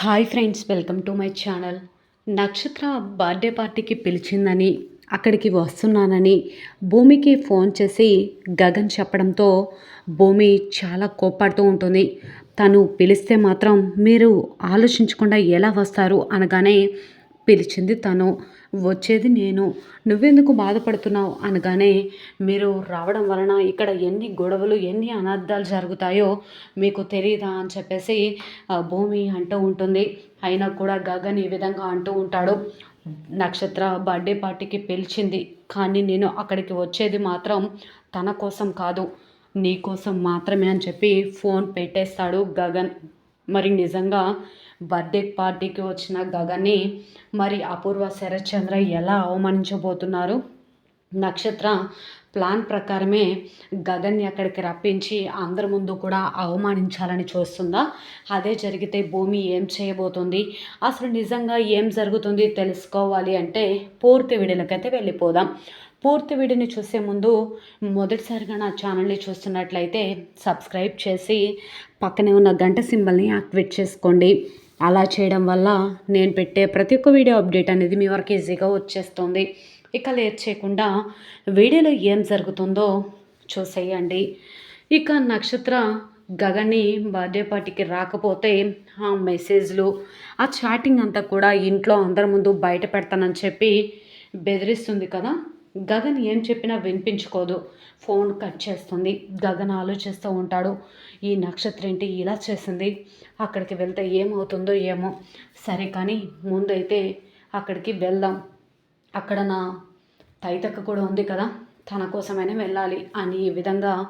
Hi friends welcome to my channel Nakshatra birthday పార్టీకి పిలిచిందని అక్కడికి వస్తున్నానని భూమికి ఫోన్ చేసి గగన్ చెప్పడంతో భూమి చాలా కోప్పడుతూ ఉంటుంది. తను పిలిస్తే మాత్రం మీరు ఆలోచించకుండా ఎలా వస్తారు అనగానే పిలిచింది తను. వచ్చేది నేను. నువ్వెందుకు బాధపడుతున్నావు? అనగానే మీరు రావడం వలన ఇక్కడ ఎన్ని గొడవలు ఎన్ని అనర్థాలు జరుగుతాయో మీకు తెలియదా అని చెప్పేసి భూమి అంటూ ఉంటుంది. అయినా కూడా గగన్ ఈ విధంగా అంటూ ఉంటాడు. నక్షత్ర బర్త్డే పార్టీకి పిలిచింది. కానీ నేను అక్కడికి వచ్చేది మాత్రం తన కోసం కాదు. నీ కోసం మాత్రమే అని చెప్పి ఫోన్ పెట్టేస్తాడు గగన్. మరి నిజంగా బర్త్డే పార్టీకి వచ్చిన గగన్ని మరి అపూర్వ శరత్చంద్ర ఎలా అవమానించబోతున్నారు? నక్షత్ర ప్లాన్ ప్రకారమే గగన్ని అక్కడికి రప్పించి అందరి ముందు కూడా అవమానించాలని చూస్తుందా? అదే జరిగితే భూమి ఏం చేయబోతుంది? అసలు నిజంగా ఏం జరుగుతుంది తెలుసుకోవాలి అంటే పూర్తి వీడియోలకైతే వెళ్ళిపోదాం. పూర్తి వీడియోని చూసే ముందు మొదటిసారిగా నా ఛానల్ని చూస్తున్నట్లయితే సబ్స్క్రైబ్ చేసి పక్కనే ఉన్న గంట సింబల్ని యాక్టివేట్ చేసుకోండి. అలా చేయడం వల్ల నేను పెట్టే ప్రతి ఒక్క వీడియో అప్డేట్ అనేది మీ వరకు ఈజీగా వచ్చేస్తుంది. ఇక లేట్ చేయకుండా వీడియోలో ఏం జరుగుతుందో చూసేయండి. ఇక నక్షత్ర గగని బర్త్డే పార్టీకి రాకపోతే ఆ మెసేజ్లు ఆ చాటింగ్ అంతా కూడా ఇంట్లో అందరి ముందు బయట పెడతానని చెప్పి బెదిరిస్తుంది కదా. గగన్ ఏం చెప్పినా వినిపించుకోదు. ఫోన్ కట్ చేస్తుంది. గగన్ ఆలోచిస్తూ ఉంటాడు. ఈ నక్షత్రం ఏంటి? ఇలా చేసింది. అక్కడికి వెళ్తే ఏమవుతుందో ఏమో. సరే కానీ ముందైతే అక్కడికి వెళ్దాం. అక్కడ నా తైతక్క కూడా ఉంది కదా. తన కోసమైనా వెళ్ళాలి అని ఈ విధంగా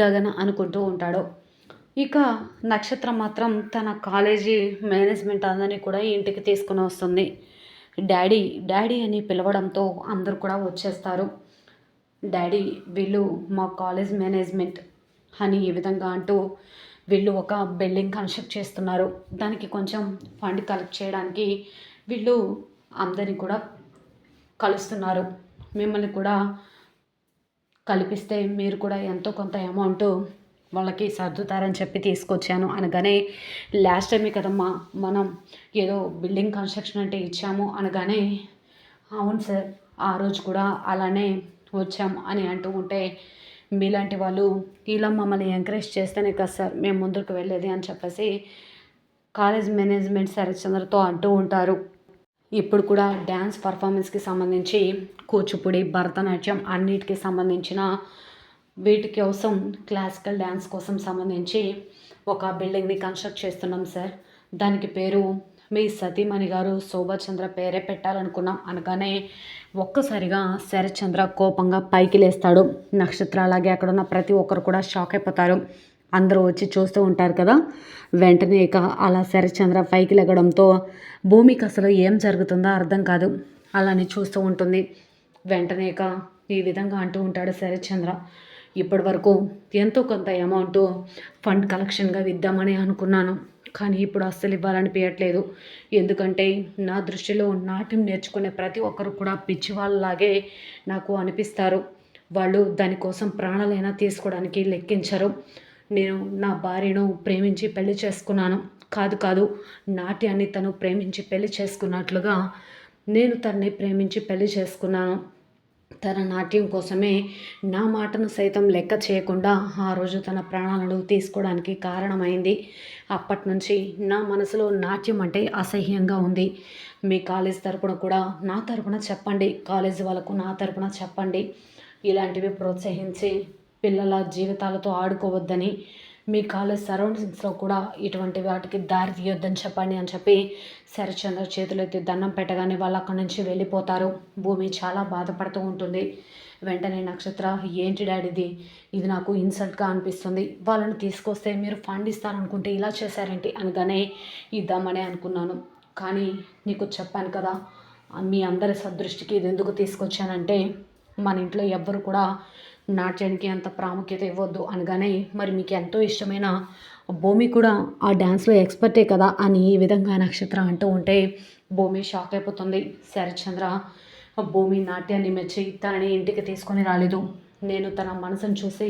గగన్ అనుకుంటూ ఉంటాడు. ఇక నక్షత్రం మాత్రం తన కాలేజీ మేనేజ్మెంట్ అందరినీ కూడా ఇంటికి తీసుకుని వస్తుంది. డాడీ డాడీ అని పిలవడంతో అందరూ కూడా వచ్చేస్తారు. డాడీ వీళ్ళు మా కాలేజ్ మేనేజ్మెంట్ అని ఈ విధంగా అంటూ వీళ్ళు ఒక బిల్డింగ్ కన్స్ట్రక్ట్ చేస్తున్నారు. దానికి కొంచెం ఫండ్ కలెక్ట్ చేయడానికి వీళ్ళు అందరినీ కూడా కలుస్తున్నారు. మిమ్మల్ని కూడా కల్పిస్తే మీరు కూడా ఎంతో కొంత అమౌంట్ వాళ్ళకి సర్దుతారని చెప్పి తీసుకొచ్చాను అనగానే లాస్ట్ టైమే కదమ్మా మనం ఏదో బిల్డింగ్ కన్స్ట్రక్షన్ అంటే ఇచ్చాము అనగానే అవును సార్ ఆ రోజు కూడా అలానే వచ్చాం అని అంటూ ఉంటే మీలాంటి వాళ్ళు ఇలా మమ్మల్ని ఎంకరేజ్ చేస్తేనే కదా సార్ మేము ముందుకు వెళ్ళేది అని చెప్పేసి కాలేజ్ మేనేజ్మెంట్ శరత్చంద్రతో అంటూ ఉంటారు. ఇప్పుడు కూడా డ్యాన్స్ పర్ఫార్మెన్స్కి సంబంధించి కూచిపూడి భరతనాట్యం అన్నిటికీ సంబంధించిన వీటి కోసం క్లాసికల్ డ్యాన్స్ కోసం సంబంధించి ఒక బిల్డింగ్ని కన్స్ట్రక్ట్ చేస్తున్నాం సార్ దానికి పేరు మీ సతీమణి గారు శోభాచంద్ర పేరే పెట్టాలనుకున్నాం అనగానే ఒక్కసారిగా శరత్చంద్ర కోపంగా పైకి లేస్తాడు. నక్షత్ర అలాగే అక్కడ ఉన్న ప్రతి ఒక్కరు కూడా షాక్ అయిపోతారు. అందరూ వచ్చి చూస్తూ ఉంటారు కదా. వెంటనే ఇక అలా శరత్చంద్ర పైకి లెగడంతో భూమికి అసలు ఏం జరుగుతుందో అర్థం కాదు. అలానే చూస్తూ ఉంటుంది. వెంటనే ఇక ఈ విధంగా అంటూ ఉంటాడు శరత్చంద్ర ఇప్పటి వరకు ఎంతో కొంత అమౌంట్ ఫండ్ కలెక్షన్గా ఇద్దామని అనుకున్నాను. కానీ ఇప్పుడు అస్సలు ఇవ్వాలనిపించట్లేదు ఎందుకంటే నా దృష్టిలో నాట్యం నేర్చుకునే ప్రతి ఒక్కరు కూడా పిచ్చి వాళ్ళలాగే నాకు అనిపిస్తారు. వాళ్ళు దానికోసం ప్రాణాలైనా తీసుకోవడానికి లెక్కించరు. నేను నా భార్యను ప్రేమించి పెళ్ళి చేసుకున్నాను. కాదు కాదు నాట్యాన్ని తను ప్రేమించి పెళ్ళి చేసుకున్నట్లుగా నేను తనని ప్రేమించి పెళ్ళి చేసుకున్నాను. తన నాట్యం కోసమే నా మాటను సైతం లెక్క చేయకుండా ఆ రోజు తన ప్రాణాలను తీసుకోవడానికి కారణమైంది. అప్పటి నుంచి నా మనసులో నాట్యం అంటే అసహ్యంగా ఉంది. మీ కాలేజ్ తరపున కూడా నా తరపున చెప్పండి. కాలేజ్ వాళ్ళకు నా తరపున చెప్పండి. ఇలాంటివి ప్రోత్సహించి పిల్లల జీవితాలతో ఆడుకోవద్దని మీ కాలేజ్ సరౌండింగ్స్లో కూడా ఇటువంటి వాటికి దారి తీయొద్దని చెప్పండి అని చెప్పి శరచంద్ర చేతులెత్తి దండం పెట్టగానే వాళ్ళు అక్కడి నుంచి వెళ్ళిపోతారు. భూమి చాలా బాధపడుతూ ఉంటుంది. వెంటనే నక్షత్ర ఏంటి డాడీది ఇది నాకు ఇన్సల్ట్గా అనిపిస్తుంది. వాళ్ళని తీసుకొస్తే మీరు ఫండ్ ఇస్తారనుకుంటే ఇలా చేశారేంటి? అనగానే ఇద్దామనే అనుకున్నాను. కానీ నీకు చెప్పాను కదా మీ అందరి సదృష్టికి ఇది ఎందుకు తీసుకొచ్చానంటే మన ఇంట్లో ఎవ్వరు కూడా నాట్యానికి అంత ప్రాముఖ్యత ఇవ్వద్దు అనగానే మరి మీకు ఎంతో ఇష్టమైన భూమి కూడా ఆ డ్యాన్స్లో ఎక్స్పర్టే కదా అని ఈ విధంగా నక్షత్ర అంటూ ఉంటే భూమి షాక్ అయిపోతుంది. శరత్చంద్ర భూమి నాట్యాన్ని మెచ్చి తనని ఇంటికి తీసుకొని రాలేదు. నేను తన మనసును చూసి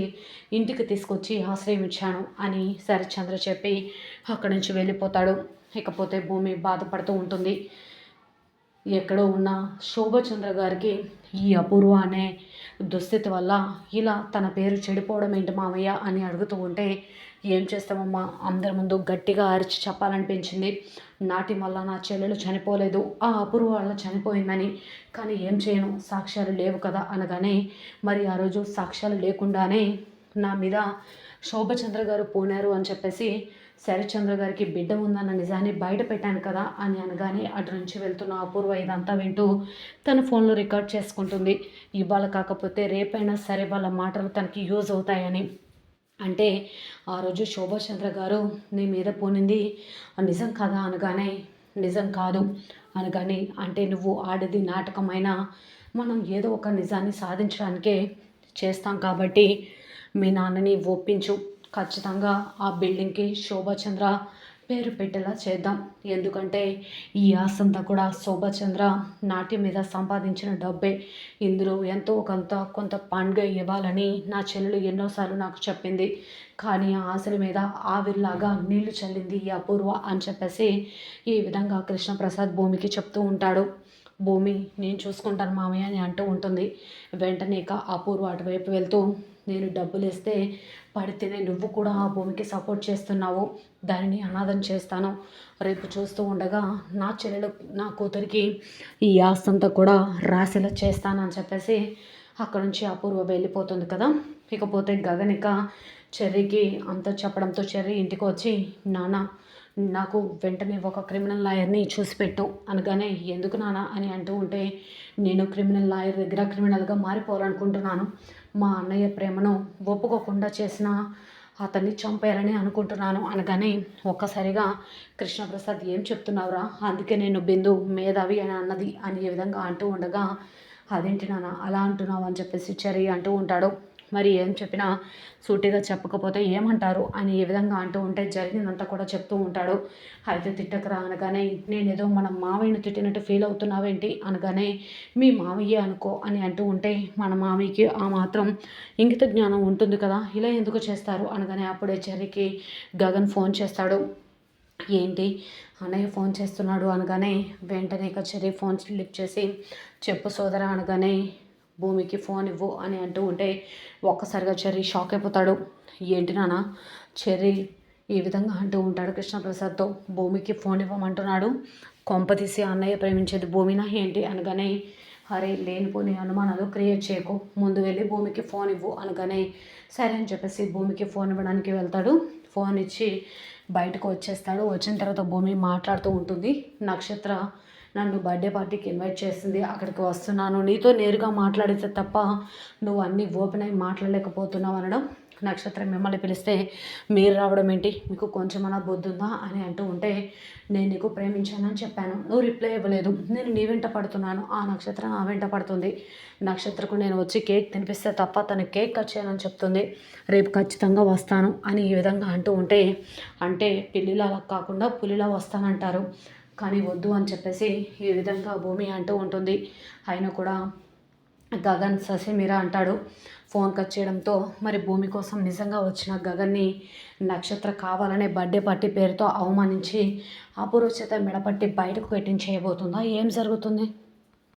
ఇంటికి తీసుకొచ్చి ఆశ్రయం ఇచ్చాను అని శరత్చంద్ర చెప్పి అక్కడి నుంచి వెళ్ళిపోతాడు. ఇకపోతే భూమి బాధపడుతూ ఉంటుంది. ఎక్కడో ఉన్న శోభచంద్ర గారికి ఈ అపూర్వ అనే దుస్థితి వల్ల ఇలా తన పేరు చెడిపోవడం ఏంటి మామయ్య అని అడుగుతూ ఉంటే ఏం చేస్తామమ్మా? అందరి ముందు గట్టిగా అరిచి చెప్పాలనిపించింది. నాటి వల్ల నా చెల్లెలు చనిపోలేదు. ఆ అపూర్వ వల్ల చనిపోయిందని. కానీ ఏం చేయను? సాక్ష్యాలు లేవు కదా అనగానే మరి ఆ రోజు సాక్ష్యాలు లేకుండానే నా మీద శోభచంద్ర గారు పోనారు అని చెప్పేసి శరత్చంద్ర గారికి బిడ్డ ఉందన్న నిజాన్ని బయట పెట్టాను కదా అని అనగానే అటు నుంచి వెళ్తున్న అపూర్వ ఇదంతా వింటూ తన ఫోన్లో రికార్డ్ చేసుకుంటుంది. ఇవాళ కాకపోతే రేపైనా సరే వాళ్ళ మాటలు తనకి యూజ్ అవుతాయని. అంటే ఆ రోజు శోభాచంద్ర గారు నీ మీద పోనింది నిజం కదా అనగానే నిజం కాదు అనగానే అంటే నువ్వు ఆడేది నాటకమైన మనం ఏదో ఒక నిజాన్ని సాధించడానికే చేస్తాం కాబట్టి మీ నాన్నని ఒప్పించు. ఖచ్చితంగా ఆ బిల్డింగ్కి శోభాచంద్ర పేరు పెట్టేలా చేద్దాం. ఎందుకంటే ఈ ఆసంతా కూడా శోభాచంద్ర నాట్యం మీద సంపాదించిన డబ్బే. ఇందులో ఎంతో కొంత కొంత పండుగ ఇవ్వాలని నా చెల్లెలు ఎన్నోసార్లు నాకు చెప్పింది. కానీ ఆ ఆశల మీద ఆవిరిలాగా నీళ్ళు చల్లింది ఈ అపూర్వ అని చెప్పేసి ఈ విధంగా కృష్ణప్రసాద్ భూమికి చెప్తూ ఉంటాడు. భూమి నేను చూసుకుంటాను మామయ్య అని అంటూ ఉంటుంది. వెంటనే ఇక అపూర్వ అటువైపు వెళ్తూ నేను డబ్బులు ఇస్తే పడితేనే నువ్వు కూడా ఆ భూమికి సపోర్ట్ చేస్తున్నావు. దానిని అనాథం చేస్తాను. రేపు చూస్తూ ఉండగా నా చెల్లెలు నా కూతురికి ఈ ఆస్తంతా కూడా రాసేలా చేస్తానని చెప్పేసి అక్కడ నుంచి అపూర్వ వెళ్ళిపోతుంది కదా. ఇకపోతే గగనిక చెర్రీకి అంత చెప్పడంతో చెర్రీ ఇంటికి వచ్చి నాన్న నాకు వెంటనే ఒక క్రిమినల్ లాయర్ని చూసిపెట్టు అనగానే ఎందుకు నానా? అని అంటూ ఉంటే నేను క్రిమినల్ లాయర్ దగ్గర క్రిమినల్గా మారిపోవాలనుకుంటున్నాను. మా అన్నయ్య ప్రేమను ఒప్పుకోకుండా చేసిన అతన్ని చంపేయాలని అనుకుంటున్నాను. అనగానే ఒక్కసారిగా కృష్ణప్రసాద్ ఏం చెప్తున్నావురా? అందుకే నేను బిందు మేధావి అని అన్నది అని ఏ విధంగా అంటూ ఉండగా అదేంటి నాన్న అలా అంటున్నావు? అని చెప్పేసి చెరి అంటూ ఉంటాడు. మరి ఏం చెప్పినా సూటిగా చెప్పకపోతే ఏమంటారు అని ఏ విధంగా అంటూ ఉంటే జరిగిందంతా కూడా చెప్తూ ఉంటాడు. అయితే తిట్టకరా అనగానే నేను ఏదో మన మావయ్యను తిట్టినట్టు ఫీల్ అవుతున్నావేంటి? అనగానే మీ మావయ్య అనుకో అని అంటూ ఉంటే మన మామయ్యకి ఆ మాత్రం ఇంగిత జ్ఞానం ఉంటుంది కదా ఇలా ఎందుకు చేస్తారు? అనగానే అప్పుడే చెర్రికి గగన్ ఫోన్ చేస్తాడు. ఏంటి? అన్నయ్య ఫోన్ చేస్తున్నాడు అనగానే వెంటనే కచేరీ ఫోన్ లిఫ్ట్ చేసి చెప్పు సోదరా అనగానే భూమికి ఫోన్ ఇవ్వు అని అంటూ ఉంటే ఒక్కసారిగా చెర్రీ షాక్ అయిపోతాడు. ఏంటి నాన్న? చెర్రీ ఈ విధంగా అంటూ ఉంటాడు కృష్ణప్రసాద్తో. భూమికి ఫోన్ ఇవ్వమంటున్నాడు. కొంపతీసి అన్నయ్య ప్రేమించేది భూమినా ఏంటి అనగానే అరే లేనిపోని అనుమానాలు క్రియేట్ చేయకు. ముందు వెళ్ళి భూమికి ఫోన్ ఇవ్వు అనగానే సరే అని చెప్పేసి భూమికి ఫోన్ ఇవ్వడానికి వెళ్తాడు. ఫోన్ ఇచ్చి బయటకు వచ్చేస్తాడు. వచ్చిన తర్వాత భూమి మాట్లాడుతూ ఉంటుంది. నక్షత్ర నన్ను బర్త్డే పార్టీకి ఇన్వైట్ చేసింది అక్కడికి వస్తున్నాను. నీతో నేరుగా మాట్లాడితే తప్ప నువ్వు అన్నీ ఓపెన్ అయి మాట్లాడలేకపోతున్నావు అనడం నక్షత్రం మిమ్మల్ని పిలిస్తే మీరు రావడం ఏంటి? మీకు కొంచెమన్నా బుద్ధి ఉందా? అని అంటూ ఉంటే నేను నీకు ప్రేమించానని చెప్పాను. నువ్వు రిప్లై ఇవ్వలేదు. నేను నీ వెంట పడుతున్నాను. ఆ నక్షత్రం ఆ వెంట పడుతుంది. నక్షత్రకు నేను వచ్చి కేక్ తినిపిస్తే తప్ప తను కేక్ కట్ చేయనని చెప్తుంది. రేపు ఖచ్చితంగా వస్తాను అని ఈ విధంగా అంటూ ఉంటే అంటే పిల్లిలా కాకుండా పులిలా వస్తానంటారు. కానీ వద్దు అని చెప్పేసి ఈ విధంగా భూమి అంటూ ఉంటుంది. అయినా కూడా గగన్ ససిమిరా అంటాడు. ఫోన్ కట్ చేయడంతో మరి భూమి కోసం నిజంగా వచ్చిన గగన్ని నక్షత్ర కావాలనే బర్త్డే పార్టీ పేరుతో అవమానించి అపూర్వచేత మెడపట్టి బయటకు పెట్టించేయబోతుందా? ఏం జరుగుతుంది?